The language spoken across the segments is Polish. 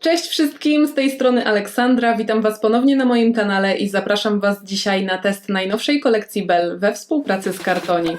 Cześć wszystkim, z tej strony Aleksandra. Witam Was ponownie na moim kanale i zapraszam Was dzisiaj na test najnowszej kolekcji Bell we współpracy z Kartoni.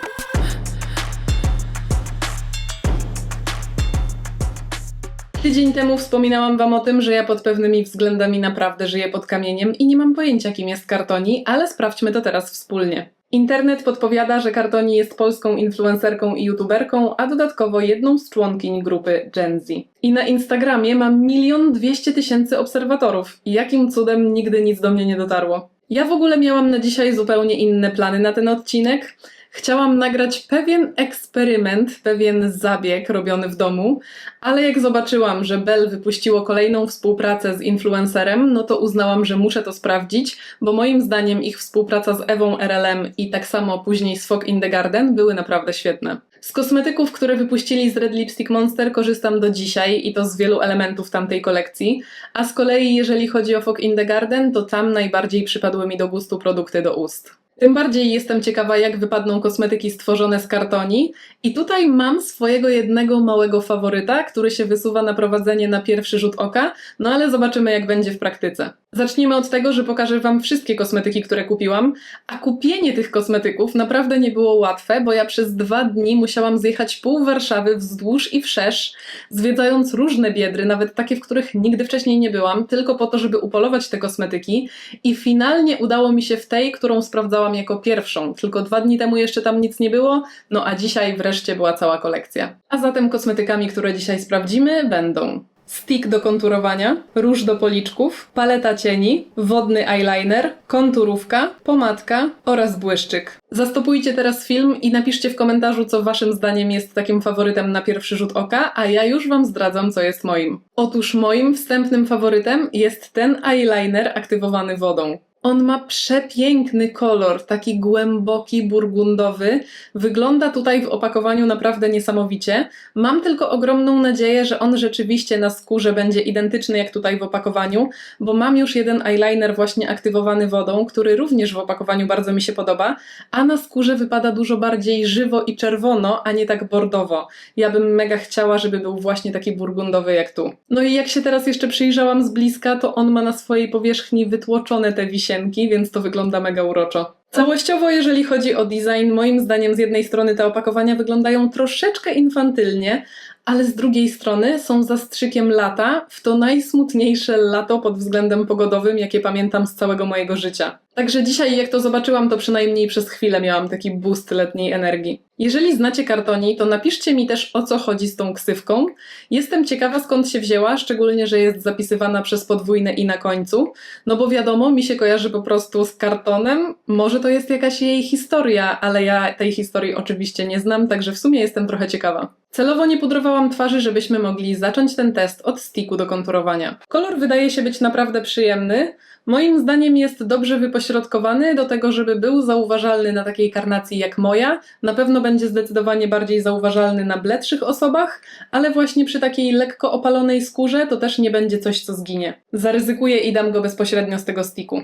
Tydzień temu wspominałam Wam o tym, że ja pod pewnymi względami naprawdę żyję pod kamieniem i nie mam pojęcia, kim jest Kartoni, ale sprawdźmy to teraz wspólnie. Internet podpowiada, że Kartoni jest polską influencerką i youtuberką, a dodatkowo jedną z członkiń grupy Gen Z. I na Instagramie mam milion dwieście tysięcy obserwatorów. I jakim cudem nigdy nic do mnie nie dotarło. Ja w ogóle miałam na dzisiaj zupełnie inne plany na ten odcinek. Chciałam nagrać pewien eksperyment, pewien zabieg robiony w domu, ale jak zobaczyłam, że Bell wypuściło kolejną współpracę z influencerem, no to uznałam, że muszę to sprawdzić, bo moim zdaniem ich współpraca z Ewą RLM i tak samo później z Fog in the Garden były naprawdę świetne. Z kosmetyków, które wypuścili z Red Lipstick Monster korzystam do dzisiaj i to z wielu elementów tamtej kolekcji, a z kolei jeżeli chodzi o Fog in the Garden, to tam najbardziej przypadły mi do gustu produkty do ust. Tym bardziej jestem ciekawa, jak wypadną kosmetyki stworzone z kartoni. I tutaj mam swojego jednego małego faworyta, który się wysuwa na prowadzenie na pierwszy rzut oka, no ale zobaczymy, jak będzie w praktyce. Zacznijmy od tego, że pokażę Wam wszystkie kosmetyki, które kupiłam, a kupienie tych kosmetyków naprawdę nie było łatwe, bo ja przez dwa dni musiałam zjechać pół Warszawy wzdłuż i wszerz, zwiedzając różne biedry, nawet takie, w których nigdy wcześniej nie byłam, tylko po to, żeby upolować te kosmetyki i finalnie udało mi się w tej, którą sprawdzałam jako pierwszą. Tylko dwa dni temu jeszcze tam nic nie było, no a dzisiaj wreszcie była cała kolekcja. A zatem kosmetykami, które dzisiaj sprawdzimy, będą stick do konturowania, róż do policzków, paleta cieni, wodny eyeliner, konturówka, pomadka oraz błyszczyk. Zastopujcie teraz film i napiszcie w komentarzu, co waszym zdaniem jest takim faworytem na pierwszy rzut oka, a ja już wam zdradzam, co jest moim. Otóż moim wstępnym faworytem jest ten eyeliner aktywowany wodą. On ma przepiękny kolor, taki głęboki, burgundowy. Wygląda tutaj w opakowaniu naprawdę niesamowicie. Mam tylko ogromną nadzieję, że on rzeczywiście na skórze będzie identyczny jak tutaj w opakowaniu, bo mam już jeden eyeliner właśnie aktywowany wodą, który również w opakowaniu bardzo mi się podoba, a na skórze wypada dużo bardziej żywo i czerwono, a nie tak bordowo. Ja bym mega chciała, żeby był właśnie taki burgundowy jak tu. No i jak się teraz jeszcze przyjrzałam z bliska, to on ma na swojej powierzchni wytłoczone te wisienki, więc to wygląda mega uroczo. Całościowo, jeżeli chodzi o design, moim zdaniem z jednej strony te opakowania wyglądają troszeczkę infantylnie, ale z drugiej strony są zastrzykiem lata, w to najsmutniejsze lato pod względem pogodowym, jakie pamiętam z całego mojego życia. Także dzisiaj, jak to zobaczyłam, to przynajmniej przez chwilę miałam taki boost letniej energii. Jeżeli znacie kartoni, to napiszcie mi też o co chodzi z tą ksywką. Jestem ciekawa skąd się wzięła, szczególnie, że jest zapisywana przez podwójne i na końcu. No bo wiadomo, mi się kojarzy po prostu z kartonem. Może to jest jakaś jej historia, ale ja tej historii oczywiście nie znam, także w sumie jestem trochę ciekawa. Celowo nie pudrowałam twarzy, żebyśmy mogli zacząć ten test od sticku do konturowania. Kolor wydaje się być naprawdę przyjemny. Moim zdaniem jest dobrze wypośrodkowany do tego, żeby był zauważalny na takiej karnacji jak moja. Na pewno będzie zdecydowanie bardziej zauważalny na bledszych osobach, ale właśnie przy takiej lekko opalonej skórze to też nie będzie coś, co zginie. Zaryzykuję i dam go bezpośrednio z tego sticku.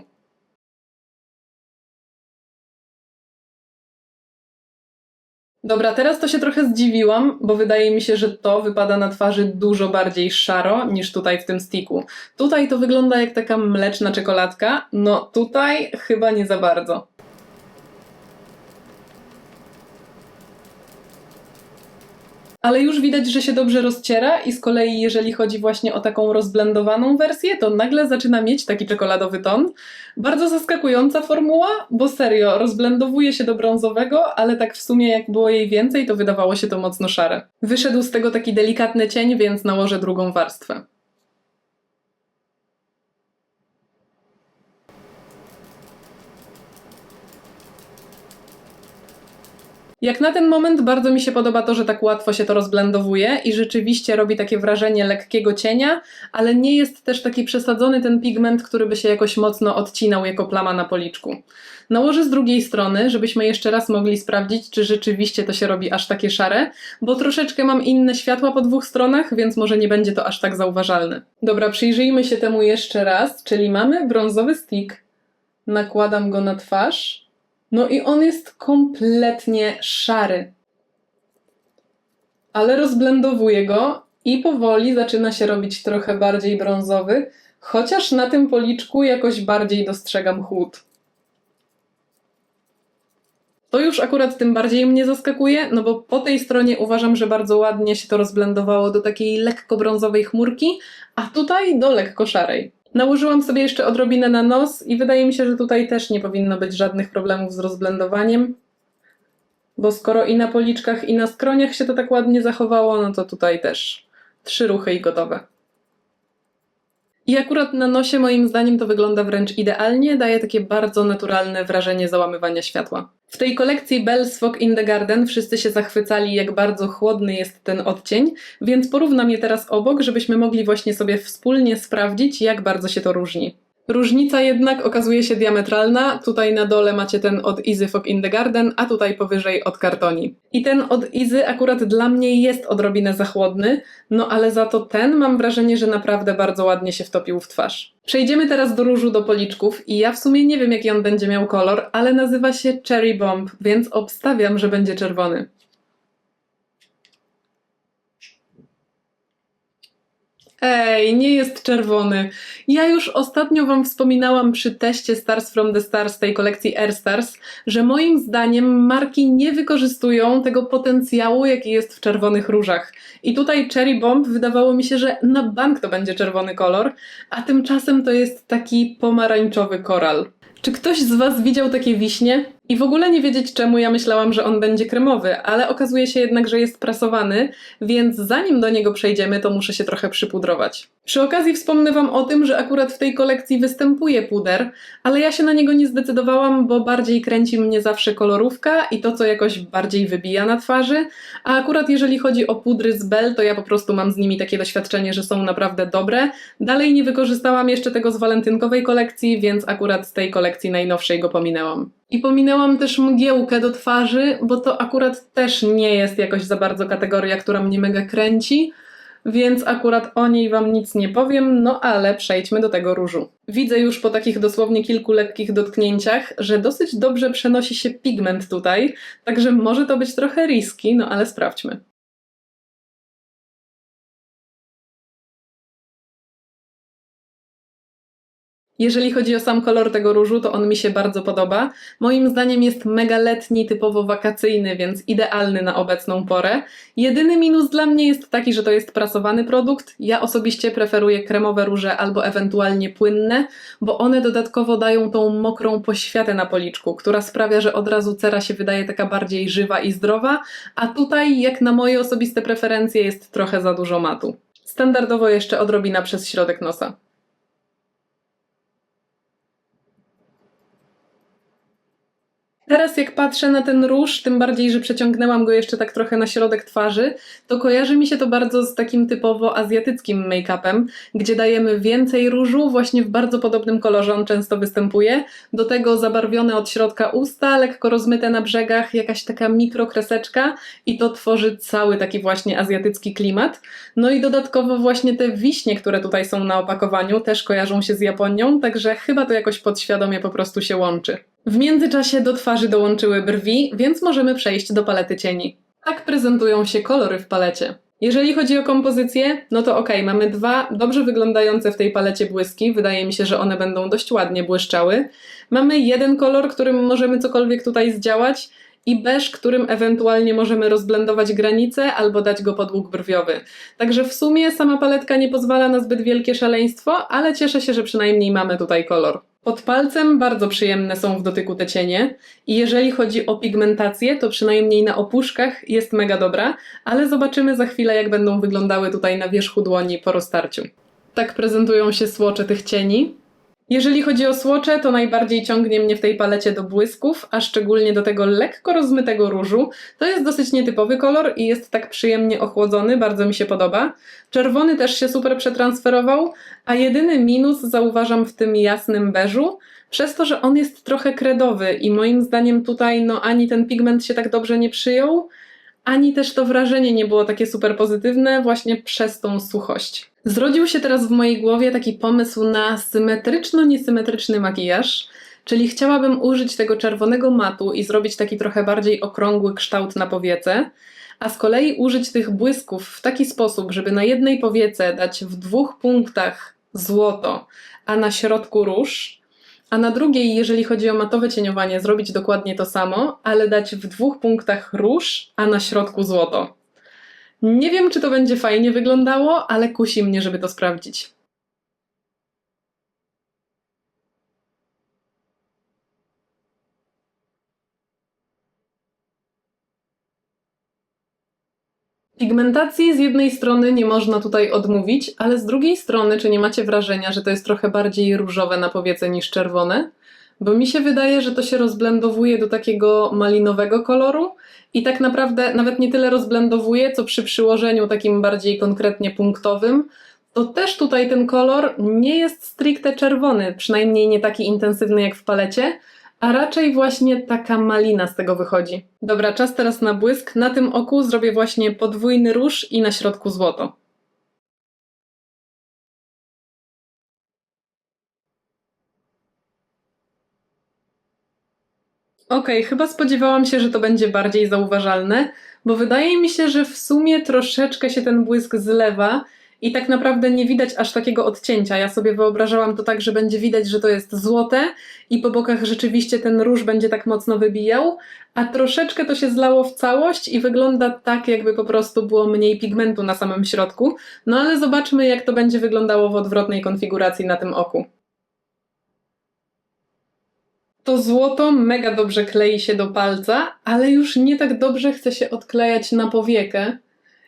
Dobra, teraz to się trochę zdziwiłam, bo wydaje mi się, że to wypada na twarzy dużo bardziej szaro niż tutaj w tym sticku. Tutaj to wygląda jak taka mleczna czekoladka, no tutaj chyba nie za bardzo. Ale już widać, że się dobrze rozciera i z kolei jeżeli chodzi właśnie o taką rozblendowaną wersję, to nagle zaczyna mieć taki czekoladowy ton. Bardzo zaskakująca formuła, bo serio, rozblendowuje się do brązowego, ale tak w sumie jak było jej więcej, to wydawało się to mocno szare. Wyszedł z tego taki delikatny cień, więc nałożę drugą warstwę. Jak na ten moment bardzo mi się podoba to, że tak łatwo się to rozblendowuje i rzeczywiście robi takie wrażenie lekkiego cienia, ale nie jest też taki przesadzony ten pigment, który by się jakoś mocno odcinał jako plama na policzku. Nałożę z drugiej strony, żebyśmy jeszcze raz mogli sprawdzić, czy rzeczywiście to się robi aż takie szare, bo troszeczkę mam inne światła po dwóch stronach, więc może nie będzie to aż tak zauważalne. Dobra, przyjrzyjmy się temu jeszcze raz, czyli mamy brązowy stick. Nakładam go na twarz. No i on jest kompletnie szary. Ale rozblendowuję go i powoli zaczyna się robić trochę bardziej brązowy, chociaż na tym policzku jakoś bardziej dostrzegam chłód. To już akurat tym bardziej mnie zaskakuje, no bo po tej stronie uważam, że bardzo ładnie się to rozblendowało do takiej lekko brązowej chmurki, a tutaj do lekko szarej. Nałożyłam sobie jeszcze odrobinę na nos i wydaje mi się, że tutaj też nie powinno być żadnych problemów z rozblendowaniem. Bo skoro i na policzkach, i na skroniach się to tak ładnie zachowało, no to tutaj też trzy ruchy i gotowe. I akurat na nosie moim zdaniem to wygląda wręcz idealnie, daje takie bardzo naturalne wrażenie załamywania światła. W tej kolekcji Belle's Fog in the Garden wszyscy się zachwycali, jak bardzo chłodny jest ten odcień, więc porównam je teraz obok, żebyśmy mogli właśnie sobie wspólnie sprawdzić, jak bardzo się to różni. Różnica jednak okazuje się diametralna. Tutaj na dole macie ten od Easy Fog in the Garden, a tutaj powyżej od Kartoni. I ten od Easy akurat dla mnie jest odrobinę za chłodny, no ale za to ten mam wrażenie, że naprawdę bardzo ładnie się wtopił w twarz. Przejdziemy teraz do różu do policzków i ja w sumie nie wiem jaki on będzie miał kolor, ale nazywa się Cherry Bomb, więc obstawiam, że będzie czerwony. Ej, nie jest czerwony. Ja już ostatnio Wam wspominałam przy teście Stars from the Stars tej kolekcji Air Stars, że moim zdaniem marki nie wykorzystują tego potencjału, jaki jest w czerwonych różach. I tutaj Cherry Bomb wydawało mi się, że na bank to będzie czerwony kolor, a tymczasem to jest taki pomarańczowy koral. Czy ktoś z Was widział takie wiśnie? I w ogóle nie wiedzieć czemu ja myślałam, że on będzie kremowy, ale okazuje się jednak, że jest prasowany, więc zanim do niego przejdziemy, to muszę się trochę przypudrować. Przy okazji wspomnę Wam o tym, że akurat w tej kolekcji występuje puder, ale ja się na niego nie zdecydowałam, bo bardziej kręci mnie zawsze kolorówka i to, co jakoś bardziej wybija na twarzy, a akurat jeżeli chodzi o pudry z Bell, to ja po prostu mam z nimi takie doświadczenie, że są naprawdę dobre. Dalej nie wykorzystałam jeszcze tego z walentynkowej kolekcji, więc akurat z tej kolekcji najnowszej go pominęłam. I pominęłam też mgiełkę do twarzy, bo to akurat też nie jest jakoś za bardzo kategoria, która mnie mega kręci, więc akurat o niej Wam nic nie powiem, no ale przejdźmy do tego różu. Widzę już po takich dosłownie kilku lekkich dotknięciach, że dosyć dobrze przenosi się pigment tutaj, także może to być trochę riski, no ale sprawdźmy. Jeżeli chodzi o sam kolor tego różu, to on mi się bardzo podoba. Moim zdaniem jest mega letni, typowo wakacyjny, więc idealny na obecną porę. Jedyny minus dla mnie jest taki, że to jest prasowany produkt. Ja osobiście preferuję kremowe róże albo ewentualnie płynne, bo one dodatkowo dają tą mokrą poświatę na policzku, która sprawia, że od razu cera się wydaje taka bardziej żywa i zdrowa, a tutaj, jak na moje osobiste preferencje, jest trochę za dużo matu. Standardowo jeszcze odrobina przez środek nosa. Teraz jak patrzę na ten róż, tym bardziej, że przeciągnęłam go jeszcze tak trochę na środek twarzy, to kojarzy mi się to bardzo z takim typowo azjatyckim make-upem, gdzie dajemy więcej różu, właśnie w bardzo podobnym kolorze on często występuje. Do tego zabarwione od środka usta, lekko rozmyte na brzegach, jakaś taka mikrokreseczka i to tworzy cały taki właśnie azjatycki klimat. No i dodatkowo właśnie te wiśnie, które tutaj są na opakowaniu, też kojarzą się z Japonią, także chyba to jakoś podświadomie po prostu się łączy. W międzyczasie do twarzy dołączyły brwi, więc możemy przejść do palety cieni. Tak prezentują się kolory w palecie. Jeżeli chodzi o kompozycję, no to ok, mamy dwa dobrze wyglądające w tej palecie błyski. Wydaje mi się, że one będą dość ładnie błyszczały. Mamy jeden kolor, którym możemy cokolwiek tutaj zdziałać i beż, którym ewentualnie możemy rozblendować granice albo dać go podług brwiowy. Także w sumie sama paletka nie pozwala na zbyt wielkie szaleństwo, ale cieszę się, że przynajmniej mamy tutaj kolor. Pod palcem bardzo przyjemne są w dotyku te cienie i jeżeli chodzi o pigmentację, to przynajmniej na opuszkach jest mega dobra, ale zobaczymy za chwilę jak będą wyglądały tutaj na wierzchu dłoni po roztarciu. Tak prezentują się słocze tych cieni. Jeżeli chodzi o słocze, to najbardziej ciągnie mnie w tej palecie do błysków, a szczególnie do tego lekko rozmytego różu. To jest dosyć nietypowy kolor i jest tak przyjemnie ochłodzony, bardzo mi się podoba. Czerwony też się super przetransferował, a jedyny minus zauważam w tym jasnym beżu, przez to, że on jest trochę kredowy i moim zdaniem tutaj no ani ten pigment się tak dobrze nie przyjął, ani też to wrażenie nie było takie super pozytywne właśnie przez tą suchość. Zrodził się teraz w mojej głowie taki pomysł na symetryczno-niesymetryczny makijaż, czyli chciałabym użyć tego czerwonego matu i zrobić taki trochę bardziej okrągły kształt na powiece, a z kolei użyć tych błysków w taki sposób, żeby na jednej powiece dać w dwóch punktach złoto, a na środku róż, a na drugiej, jeżeli chodzi o matowe cieniowanie, zrobić dokładnie to samo, ale dać w dwóch punktach róż, a na środku złoto. Nie wiem, czy to będzie fajnie wyglądało, ale kusi mnie, żeby to sprawdzić. Pigmentacji z jednej strony nie można tutaj odmówić, ale z drugiej strony, czy nie macie wrażenia, że to jest trochę bardziej różowe na powiece niż czerwone? Bo mi się wydaje, że to się rozblendowuje do takiego malinowego koloru i tak naprawdę nawet nie tyle rozblendowuje, co przy przyłożeniu takim bardziej konkretnie punktowym, to też tutaj ten kolor nie jest stricte czerwony, przynajmniej nie taki intensywny jak w palecie, a raczej właśnie taka malina z tego wychodzi. Dobra, czas teraz na błysk. Na tym oku zrobię właśnie podwójny róż i na środku złoto. Okej, chyba spodziewałam się, że to będzie bardziej zauważalne, bo wydaje mi się, że w sumie troszeczkę się ten błysk zlewa i tak naprawdę nie widać aż takiego odcięcia. Ja sobie wyobrażałam to tak, że będzie widać, że to jest złote i po bokach rzeczywiście ten róż będzie tak mocno wybijał, a troszeczkę to się zlało w całość i wygląda tak, jakby po prostu było mniej pigmentu na samym środku. No ale zobaczmy, jak to będzie wyglądało w odwrotnej konfiguracji na tym oku. To złoto mega dobrze klei się do palca, ale już nie tak dobrze chce się odklejać na powiekę.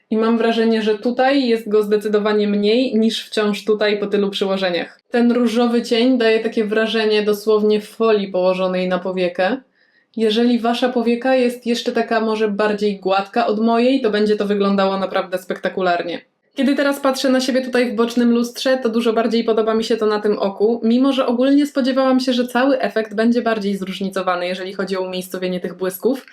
I mam wrażenie, że tutaj jest go zdecydowanie mniej niż wciąż tutaj po tylu przyłożeniach. Ten różowy cień daje takie wrażenie dosłownie folii położonej na powiekę. Jeżeli wasza powieka jest jeszcze taka może bardziej gładka od mojej, to będzie to wyglądało naprawdę spektakularnie. Kiedy teraz patrzę na siebie tutaj w bocznym lustrze, to dużo bardziej podoba mi się to na tym oku, mimo że ogólnie spodziewałam się, że cały efekt będzie bardziej zróżnicowany, jeżeli chodzi o umiejscowienie tych błysków,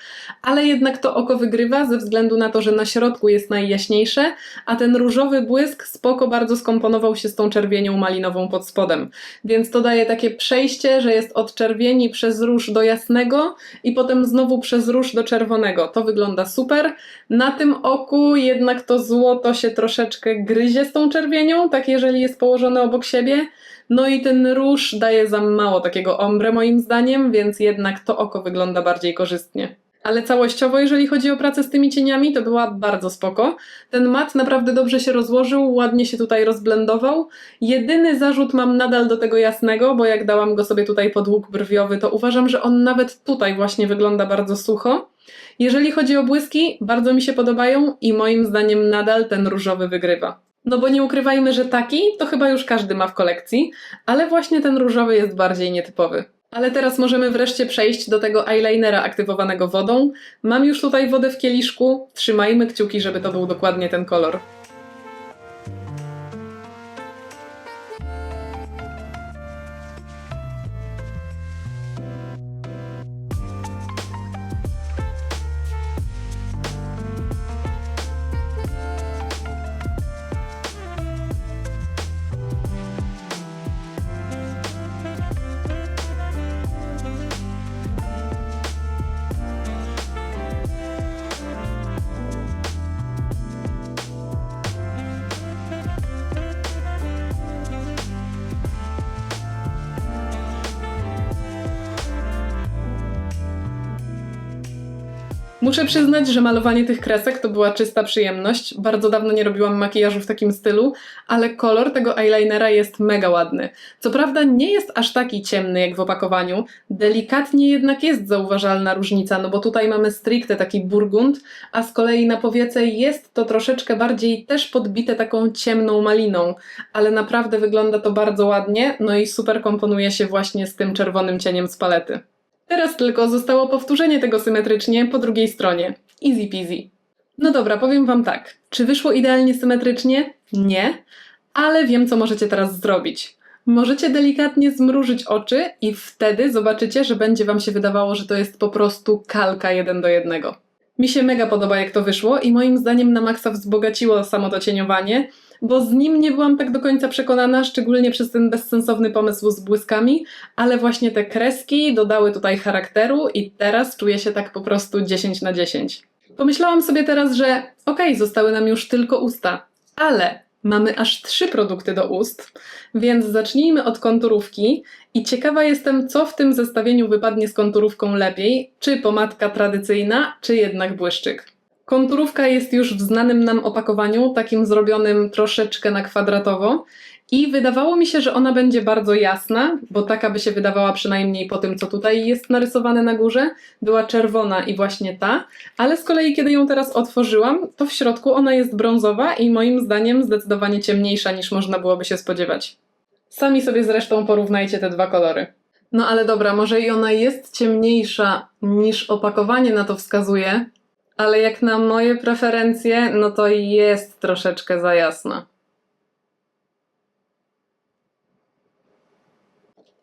ale jednak to oko wygrywa ze względu na to, że na środku jest najjaśniejsze, a ten różowy błysk spoko bardzo skomponował się z tą czerwienią malinową pod spodem. Więc to daje takie przejście, że jest od czerwieni przez róż do jasnego i potem znowu przez róż do czerwonego. To wygląda super. Na tym oku jednak to złoto się troszeczkę gryzie z tą czerwienią, tak jeżeli jest położone obok siebie. No i ten róż daje za mało takiego ombre moim zdaniem, więc jednak to oko wygląda bardziej korzystnie. Ale całościowo, jeżeli chodzi o pracę z tymi cieniami, to była bardzo spoko. Ten mat naprawdę dobrze się rozłożył, ładnie się tutaj rozblendował. Jedyny zarzut mam nadal do tego jasnego, bo jak dałam go sobie tutaj pod łuk brwiowy, to uważam, że on nawet tutaj właśnie wygląda bardzo sucho. Jeżeli chodzi o błyski, bardzo mi się podobają i moim zdaniem nadal ten różowy wygrywa. No bo nie ukrywajmy, że taki to chyba już każdy ma w kolekcji, ale właśnie ten różowy jest bardziej nietypowy. Ale teraz możemy wreszcie przejść do tego eyelinera aktywowanego wodą. Mam już tutaj wodę w kieliszku, trzymajmy kciuki, żeby to był dokładnie ten kolor. Muszę przyznać, że malowanie tych kresek to była czysta przyjemność. Bardzo dawno nie robiłam makijażu w takim stylu, ale kolor tego eyelinera jest mega ładny. Co prawda nie jest aż taki ciemny jak w opakowaniu, delikatnie jednak jest zauważalna różnica, no bo tutaj mamy stricte taki burgund, a z kolei na powiece jest to troszeczkę bardziej też podbite taką ciemną maliną, ale naprawdę wygląda to bardzo ładnie, no i super komponuje się właśnie z tym czerwonym cieniem z palety. Teraz tylko zostało powtórzenie tego symetrycznie po drugiej stronie. Easy peasy. No dobra, powiem Wam tak. Czy wyszło idealnie symetrycznie? Nie, ale wiem, co możecie teraz zrobić. Możecie delikatnie zmrużyć oczy i wtedy zobaczycie, że będzie Wam się wydawało, że to jest po prostu kalka jeden do jednego. Mi się mega podoba, jak to wyszło i moim zdaniem na maksa wzbogaciło samo to cieniowanie, bo z nim nie byłam tak do końca przekonana, szczególnie przez ten bezsensowny pomysł z błyskami, ale właśnie te kreski dodały tutaj charakteru i teraz czuję się tak po prostu 10 na 10. Pomyślałam sobie teraz, że okej, zostały nam już tylko usta, ale mamy aż trzy produkty do ust, więc zacznijmy od konturówki i ciekawa jestem, co w tym zestawieniu wypadnie z konturówką lepiej, czy pomadka tradycyjna, czy jednak błyszczyk. Konturówka jest już w znanym nam opakowaniu, takim zrobionym troszeczkę na kwadratowo. I wydawało mi się, że ona będzie bardzo jasna, bo taka by się wydawała przynajmniej po tym, co tutaj jest narysowane na górze. Była czerwona i właśnie ta, ale z kolei, kiedy ją teraz otworzyłam, to w środku ona jest brązowa i moim zdaniem zdecydowanie ciemniejsza niż można byłoby się spodziewać. Sami sobie zresztą porównajcie te dwa kolory. No ale dobra, może i ona jest ciemniejsza niż opakowanie na to wskazuje, ale jak na moje preferencje, no to jest troszeczkę za jasna.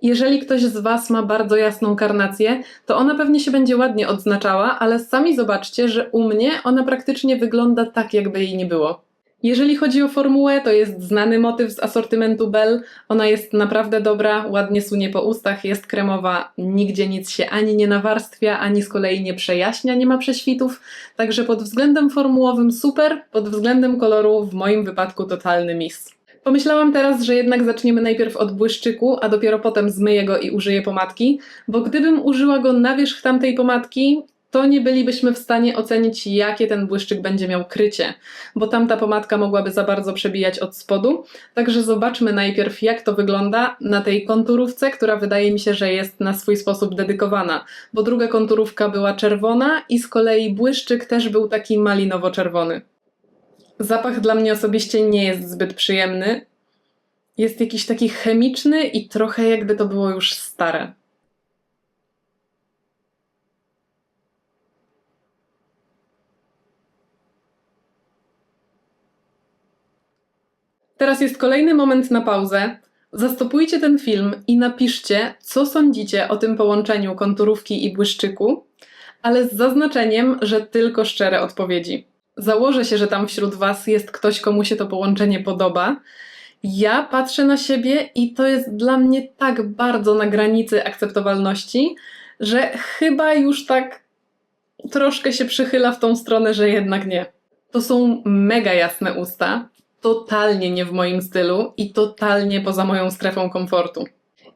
Jeżeli ktoś z Was ma bardzo jasną karnację, to ona pewnie się będzie ładnie odznaczała, ale sami zobaczcie, że u mnie ona praktycznie wygląda tak, jakby jej nie było. Jeżeli chodzi o formułę, to jest znany motyw z asortymentu Bell. Ona jest naprawdę dobra, ładnie sunie po ustach, jest kremowa, nigdzie nic się ani nie nawarstwia, ani z kolei nie przejaśnia, nie ma prześwitów. Także pod względem formułowym super, pod względem koloru w moim wypadku totalny miss. Pomyślałam teraz, że jednak zaczniemy najpierw od błyszczyku, a dopiero potem zmyję go i użyję pomadki, bo gdybym użyła go na wierzch tamtej pomadki, to nie bylibyśmy w stanie ocenić, jakie ten błyszczyk będzie miał krycie, bo tamta pomadka mogłaby za bardzo przebijać od spodu. Także zobaczmy najpierw, jak to wygląda na tej konturówce, która wydaje mi się, że jest na swój sposób dedykowana, bo druga konturówka była czerwona i z kolei błyszczyk też był taki malinowo-czerwony. Zapach dla mnie osobiście nie jest zbyt przyjemny. Jest jakiś taki chemiczny i trochę jakby to było już stare. Teraz jest kolejny moment na pauzę. Zastopujcie ten film i napiszcie, co sądzicie o tym połączeniu konturówki i błyszczyku, ale z zaznaczeniem, że tylko szczere odpowiedzi. Założę się, że tam wśród Was jest ktoś, komu się to połączenie podoba. Ja patrzę na siebie i to jest dla mnie tak bardzo na granicy akceptowalności, że chyba już tak troszkę się przychyla w tą stronę, że jednak nie. To są mega jasne usta, totalnie nie w moim stylu i totalnie poza moją strefą komfortu.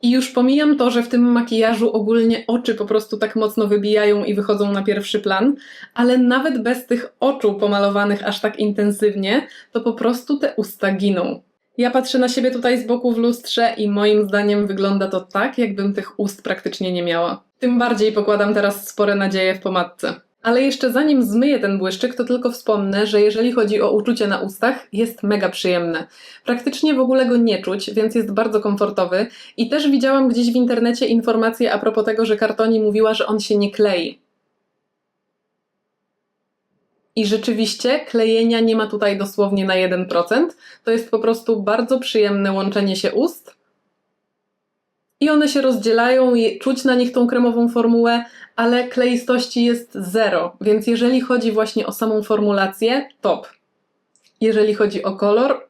I już pomijam to, że w tym makijażu ogólnie oczy po prostu tak mocno wybijają i wychodzą na pierwszy plan, ale nawet bez tych oczu pomalowanych aż tak intensywnie, to po prostu te usta giną. Ja patrzę na siebie tutaj z boku w lustrze i moim zdaniem wygląda to tak, jakbym tych ust praktycznie nie miała. Tym bardziej pokładam teraz spore nadzieje w pomadce. Ale jeszcze zanim zmyję ten błyszczyk, to tylko wspomnę, że jeżeli chodzi o uczucie na ustach, jest mega przyjemne. Praktycznie w ogóle go nie czuć, więc jest bardzo komfortowy. I też widziałam gdzieś w internecie informację a propos tego, że kartoni mówiła, że on się nie klei. I rzeczywiście klejenia nie ma tutaj dosłownie na 1%. To jest po prostu bardzo przyjemne łączenie się ust. I one się rozdzielają czuć na nich tą kremową formułę, ale kleistości jest zero, więc jeżeli chodzi właśnie o samą formulację, top. Jeżeli chodzi o kolor,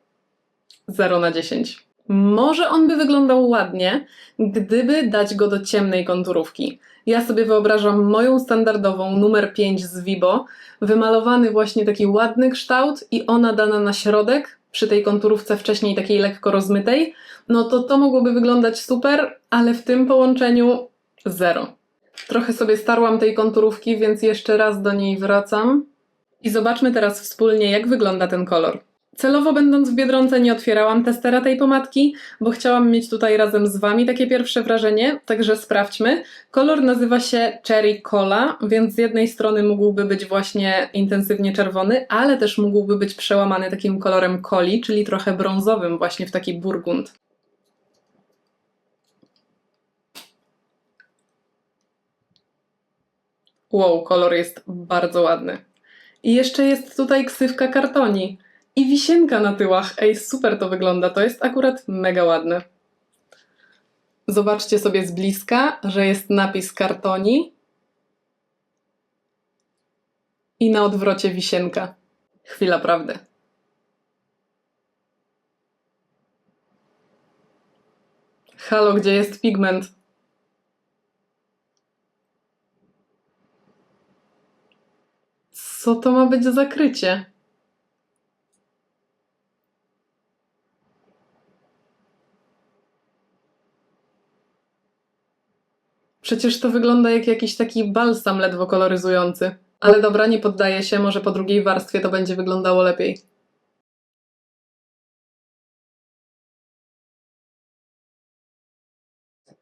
0 na 10. Może on by wyglądał ładnie, gdyby dać go do ciemnej konturówki. Ja sobie wyobrażam moją standardową numer 5 z Vibo, wymalowany właśnie taki ładny kształt i ona dana na środek, przy tej konturówce wcześniej takiej lekko rozmytej, no to to mogłoby wyglądać super, ale w tym połączeniu zero. Trochę sobie starłam tej konturówki, więc jeszcze raz do niej wracam. I zobaczmy teraz wspólnie, jak wygląda ten kolor. Celowo będąc w Biedronce nie otwierałam testera tej pomadki, bo chciałam mieć tutaj razem z Wami takie pierwsze wrażenie, także sprawdźmy. Kolor nazywa się Cherry Cola, więc z jednej strony mógłby być właśnie intensywnie czerwony, ale też mógłby być przełamany takim kolorem coli, czyli trochę brązowym właśnie w taki burgund. Wow, kolor jest bardzo ładny. I jeszcze jest tutaj ksywka kartoni. I wisienka na tyłach. Ej, super to wygląda. To jest akurat mega ładne. Zobaczcie sobie z bliska, że jest napis kartoni. I na odwrocie wisienka. Chwila prawdy. Halo, gdzie jest pigment? Co to ma być za zakrycie? Przecież to wygląda jak jakiś taki balsam ledwo koloryzujący. Ale dobra, nie poddaję się, może po drugiej warstwie to będzie wyglądało lepiej.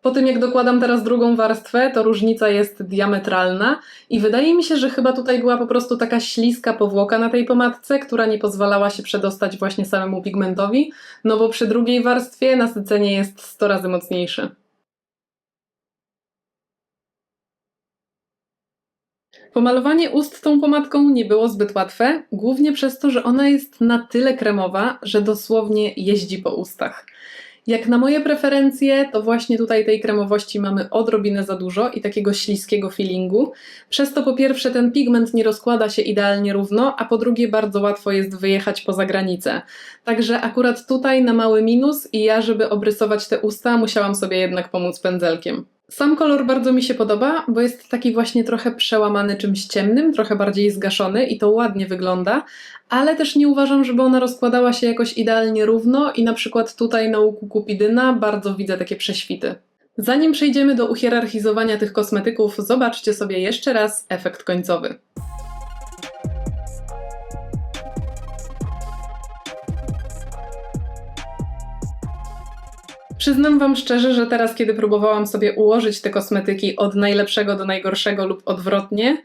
Po tym jak dokładam teraz drugą warstwę, to różnica jest diametralna i wydaje mi się, że chyba tutaj była po prostu taka śliska powłoka na tej pomadce, która nie pozwalała się przedostać właśnie samemu pigmentowi, no bo przy drugiej warstwie nasycenie jest 100 razy mocniejsze. Pomalowanie ust tą pomadką nie było zbyt łatwe, głównie przez to, że ona jest na tyle kremowa, że dosłownie jeździ po ustach. Jak na moje preferencje, to właśnie tutaj tej kremowości mamy odrobinę za dużo i takiego śliskiego feelingu. Przez to po pierwsze ten pigment nie rozkłada się idealnie równo, a po drugie bardzo łatwo jest wyjechać poza granicę. Także akurat tutaj na mały minus i ja, żeby obrysować te usta, musiałam sobie jednak pomóc pędzelkiem. Sam kolor bardzo mi się podoba, bo jest taki właśnie trochę przełamany czymś ciemnym, trochę bardziej zgaszony i to ładnie wygląda, ale też nie uważam, żeby ona rozkładała się jakoś idealnie równo i na przykład tutaj na łuku kupidyna bardzo widzę takie prześwity. Zanim przejdziemy do uhierarchizowania tych kosmetyków, zobaczcie sobie jeszcze raz efekt końcowy. Przyznam Wam szczerze, że teraz, kiedy próbowałam sobie ułożyć te kosmetyki od najlepszego do najgorszego lub odwrotnie,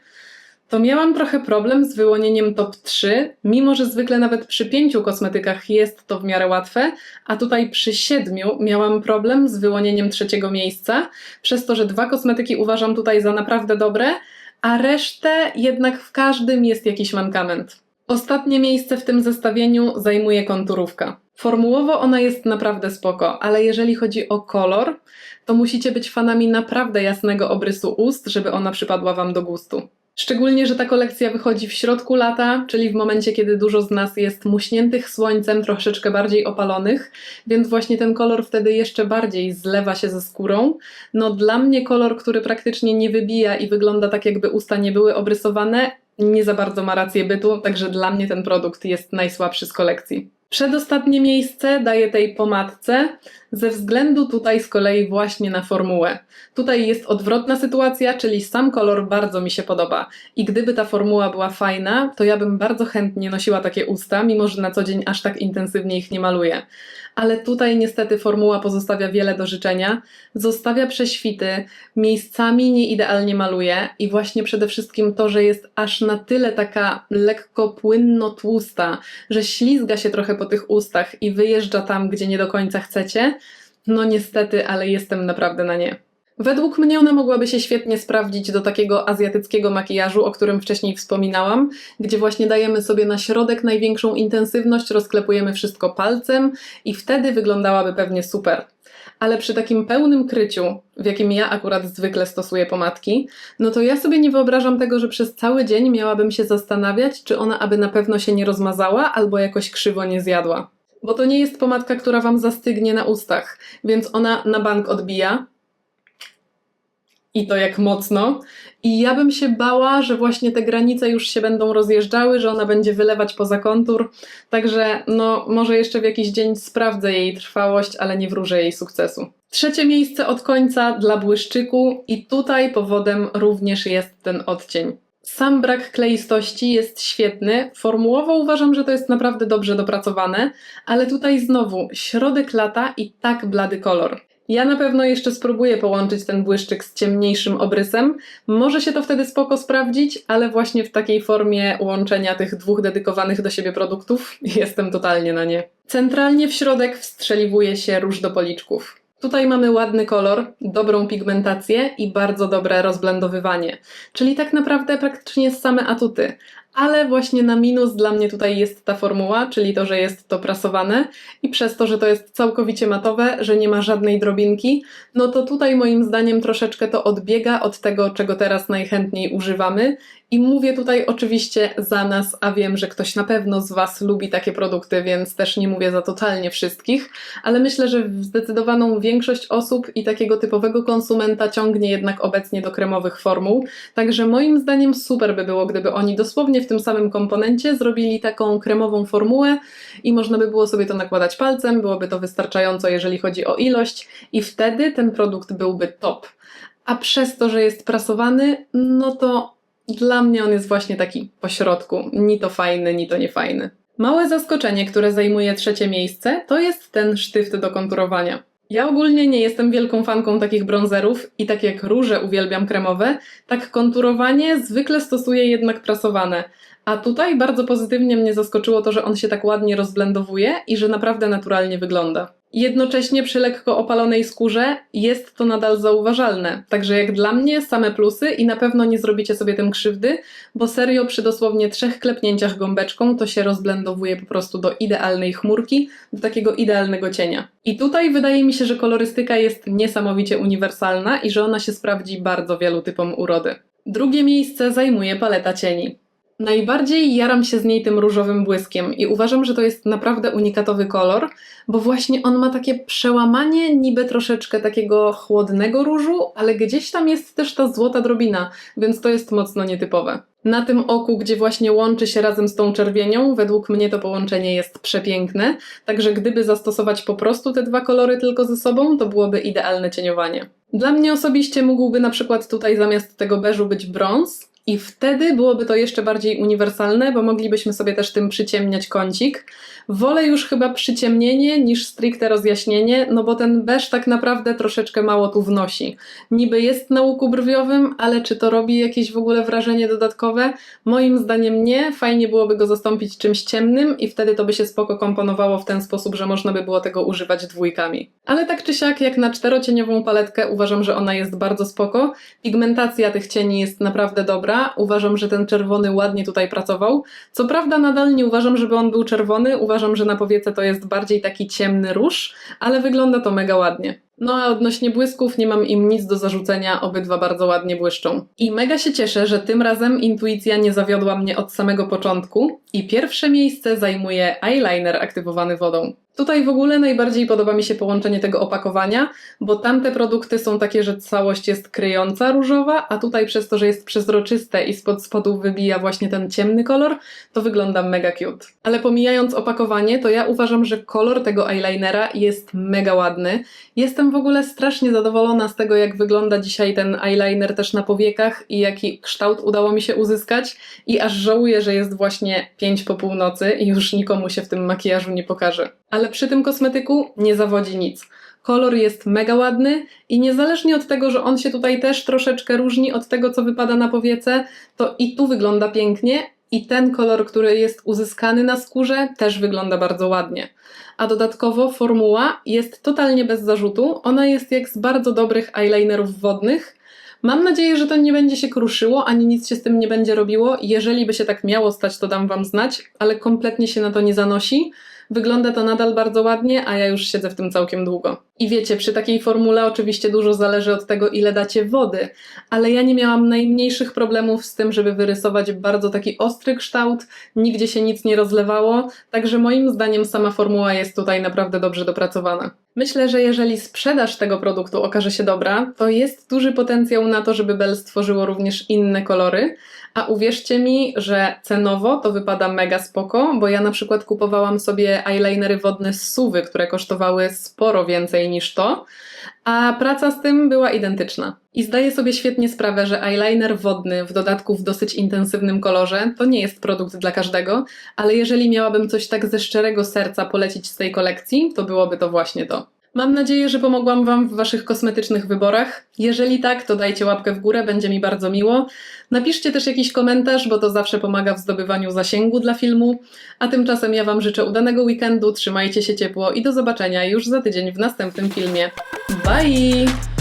to miałam trochę problem z wyłonieniem top 3, mimo że zwykle nawet przy pięciu kosmetykach jest to w miarę łatwe, a tutaj przy siedmiu miałam problem z wyłonieniem trzeciego miejsca, przez to, że dwa kosmetyki uważam tutaj za naprawdę dobre, a resztę jednak w każdym jest jakiś mankament. Ostatnie miejsce w tym zestawieniu zajmuje konturówka. Formułowo ona jest naprawdę spoko, ale jeżeli chodzi o kolor, to musicie być fanami naprawdę jasnego obrysu ust, żeby ona przypadła Wam do gustu. Szczególnie, że ta kolekcja wychodzi w środku lata, czyli w momencie, kiedy dużo z nas jest muśniętych słońcem, troszeczkę bardziej opalonych, więc właśnie ten kolor wtedy jeszcze bardziej zlewa się ze skórą. No dla mnie kolor, który praktycznie nie wybija i wygląda tak, jakby usta nie były obrysowane, nie za bardzo ma rację bytu, także dla mnie ten produkt jest najsłabszy z kolekcji. Przedostatnie miejsce daję tej pomadce, ze względu tutaj z kolei właśnie na formułę. Tutaj jest odwrotna sytuacja, czyli sam kolor bardzo mi się podoba. I gdyby ta formuła była fajna, to ja bym bardzo chętnie nosiła takie usta, mimo że na co dzień aż tak intensywnie ich nie maluję. Ale tutaj niestety formuła pozostawia wiele do życzenia, zostawia prześwity, miejscami nie idealnie maluje i właśnie przede wszystkim to, że jest aż na tyle taka lekko płynno tłusta, że ślizga się trochę po tych ustach i wyjeżdża tam, gdzie nie do końca chcecie, no niestety, ale jestem naprawdę na nie. Według mnie ona mogłaby się świetnie sprawdzić do takiego azjatyckiego makijażu, o którym wcześniej wspominałam, gdzie właśnie dajemy sobie na środek największą intensywność, rozklepujemy wszystko palcem i wtedy wyglądałaby pewnie super. Ale przy takim pełnym kryciu, w jakim ja akurat zwykle stosuję pomadki, no to ja sobie nie wyobrażam tego, że przez cały dzień miałabym się zastanawiać, czy ona aby na pewno się nie rozmazała albo jakoś krzywo nie zjadła. Bo to nie jest pomadka, która Wam zastygnie na ustach, więc ona na bank odbija. I to jak mocno. I ja bym się bała, że właśnie te granice już się będą rozjeżdżały, że ona będzie wylewać poza kontur. Także, no, może jeszcze w jakiś dzień sprawdzę jej trwałość, ale nie wróżę jej sukcesu. Trzecie miejsce od końca dla błyszczyku, i tutaj powodem również jest ten odcień. Sam brak kleistości jest świetny. Formułowo uważam, że to jest naprawdę dobrze dopracowane, ale tutaj znowu środek lata i tak blady kolor. Ja na pewno jeszcze spróbuję połączyć ten błyszczyk z ciemniejszym obrysem. Może się to wtedy spoko sprawdzić, ale właśnie w takiej formie łączenia tych dwóch dedykowanych do siebie produktów jestem totalnie na nie. Centralnie w środek wstrzeliwuje się róż do policzków. Tutaj mamy ładny kolor, dobrą pigmentację i bardzo dobre rozblendowywanie. Czyli tak naprawdę praktycznie same atuty. Ale właśnie na minus dla mnie tutaj jest ta formuła, czyli to, że jest to prasowane i przez to, że to jest całkowicie matowe, że nie ma żadnej drobinki, no to tutaj moim zdaniem troszeczkę to odbiega od tego, czego teraz najchętniej używamy I mówię tutaj oczywiście za nas, a wiem, że ktoś na pewno z Was lubi takie produkty, więc też nie mówię za totalnie wszystkich, ale myślę, że zdecydowaną większość osób i takiego typowego konsumenta ciągnie jednak obecnie do kremowych formuł. Także moim zdaniem super by było, gdyby oni dosłownie w tym samym komponencie zrobili taką kremową formułę i można by było sobie to nakładać palcem, byłoby to wystarczająco, jeżeli chodzi o ilość, i wtedy ten produkt byłby top. A przez to, że jest prasowany, no to dla mnie on jest właśnie taki pośrodku, ni to fajny, ni to niefajny. Małe zaskoczenie, które zajmuje trzecie miejsce, to jest ten sztyft do konturowania. Ja ogólnie nie jestem wielką fanką takich bronzerów i tak jak róże uwielbiam kremowe, tak konturowanie zwykle stosuję jednak prasowane. A tutaj bardzo pozytywnie mnie zaskoczyło to, że on się tak ładnie rozblendowuje i że naprawdę naturalnie wygląda. Jednocześnie przy lekko opalonej skórze jest to nadal zauważalne. Także jak dla mnie same plusy i na pewno nie zrobicie sobie tym krzywdy, bo serio przy dosłownie trzech klepnięciach gąbeczką to się rozblendowuje po prostu do idealnej chmurki, do takiego idealnego cienia. I tutaj wydaje mi się, że kolorystyka jest niesamowicie uniwersalna i że ona się sprawdzi bardzo wielu typom urody. Drugie miejsce zajmuje paleta cieni. Najbardziej jaram się z niej tym różowym błyskiem i uważam, że to jest naprawdę unikatowy kolor, bo właśnie on ma takie przełamanie niby troszeczkę takiego chłodnego różu, ale gdzieś tam jest też ta złota drobina, więc to jest mocno nietypowe. Na tym oku, gdzie właśnie łączy się razem z tą czerwienią, według mnie to połączenie jest przepiękne, także gdyby zastosować po prostu te dwa kolory tylko ze sobą, to byłoby idealne cieniowanie. Dla mnie osobiście mógłby na przykład tutaj zamiast tego beżu być brąz, i wtedy byłoby to jeszcze bardziej uniwersalne, bo moglibyśmy sobie też tym przyciemniać kącik. Wolę już chyba przyciemnienie niż stricte rozjaśnienie, no bo ten beż tak naprawdę troszeczkę mało tu wnosi. Niby jest na łuku brwiowym, ale czy to robi jakieś w ogóle wrażenie dodatkowe? Moim zdaniem nie. Fajnie byłoby go zastąpić czymś ciemnym i wtedy to by się spoko komponowało w ten sposób, że można by było tego używać dwójkami. Ale tak czy siak, jak na czterocieniową paletkę uważam, że ona jest bardzo spoko. Pigmentacja tych cieni jest naprawdę dobra. Uważam, że ten czerwony ładnie tutaj pracował. Co prawda nadal nie uważam, żeby on był czerwony. Uważam, że na powiece to jest bardziej taki ciemny róż, ale wygląda to mega ładnie. No a odnośnie błysków nie mam im nic do zarzucenia, obydwa bardzo ładnie błyszczą. I mega się cieszę, że tym razem intuicja nie zawiodła mnie od samego początku i pierwsze miejsce zajmuje eyeliner aktywowany wodą. Tutaj w ogóle najbardziej podoba mi się połączenie tego opakowania, bo tamte produkty są takie, że całość jest kryjąca różowa, a tutaj przez to, że jest przezroczyste i spod spodu wybija właśnie ten ciemny kolor, to wygląda mega cute. Ale pomijając opakowanie, to ja uważam, że kolor tego eyelinera jest mega ładny. Jestem w ogóle strasznie zadowolona z tego, jak wygląda dzisiaj ten eyeliner też na powiekach i jaki kształt udało mi się uzyskać i aż żałuję, że jest właśnie 5 po północy i już nikomu się w tym makijażu nie pokaże. Ale przy tym kosmetyku nie zawodzi nic. Kolor jest mega ładny i niezależnie od tego, że on się tutaj też troszeczkę różni od tego, co wypada na powiece, to i tu wygląda pięknie i ten kolor, który jest uzyskany na skórze, też wygląda bardzo ładnie. A dodatkowo formuła jest totalnie bez zarzutu. Ona jest jak z bardzo dobrych eyelinerów wodnych. Mam nadzieję, że to nie będzie się kruszyło, ani nic się z tym nie będzie robiło. Jeżeli by się tak miało stać, to dam Wam znać, ale kompletnie się na to nie zanosi. Wygląda to nadal bardzo ładnie, a ja już siedzę w tym całkiem długo. I wiecie, przy takiej formule oczywiście dużo zależy od tego, ile dacie wody, ale ja nie miałam najmniejszych problemów z tym, żeby wyrysować bardzo taki ostry kształt, nigdzie się nic nie rozlewało, także moim zdaniem sama formuła jest tutaj naprawdę dobrze dopracowana. Myślę, że jeżeli sprzedaż tego produktu okaże się dobra, to jest duży potencjał na to, żeby Bell stworzyło również inne kolory, a uwierzcie mi, że cenowo to wypada mega spoko, bo ja na przykład kupowałam sobie eyelinery wodne z Suwy, które kosztowały sporo więcej niż to, a praca z tym była identyczna. I zdaję sobie świetnie sprawę, że eyeliner wodny, w dodatku w dosyć intensywnym kolorze, to nie jest produkt dla każdego, ale jeżeli miałabym coś tak ze szczerego serca polecić z tej kolekcji, to byłoby to właśnie to. Mam nadzieję, że pomogłam Wam w Waszych kosmetycznych wyborach. Jeżeli tak, to dajcie łapkę w górę, będzie mi bardzo miło. Napiszcie też jakiś komentarz, bo to zawsze pomaga w zdobywaniu zasięgu dla filmu. A tymczasem ja Wam życzę udanego weekendu, trzymajcie się ciepło i do zobaczenia już za tydzień w następnym filmie. Bye!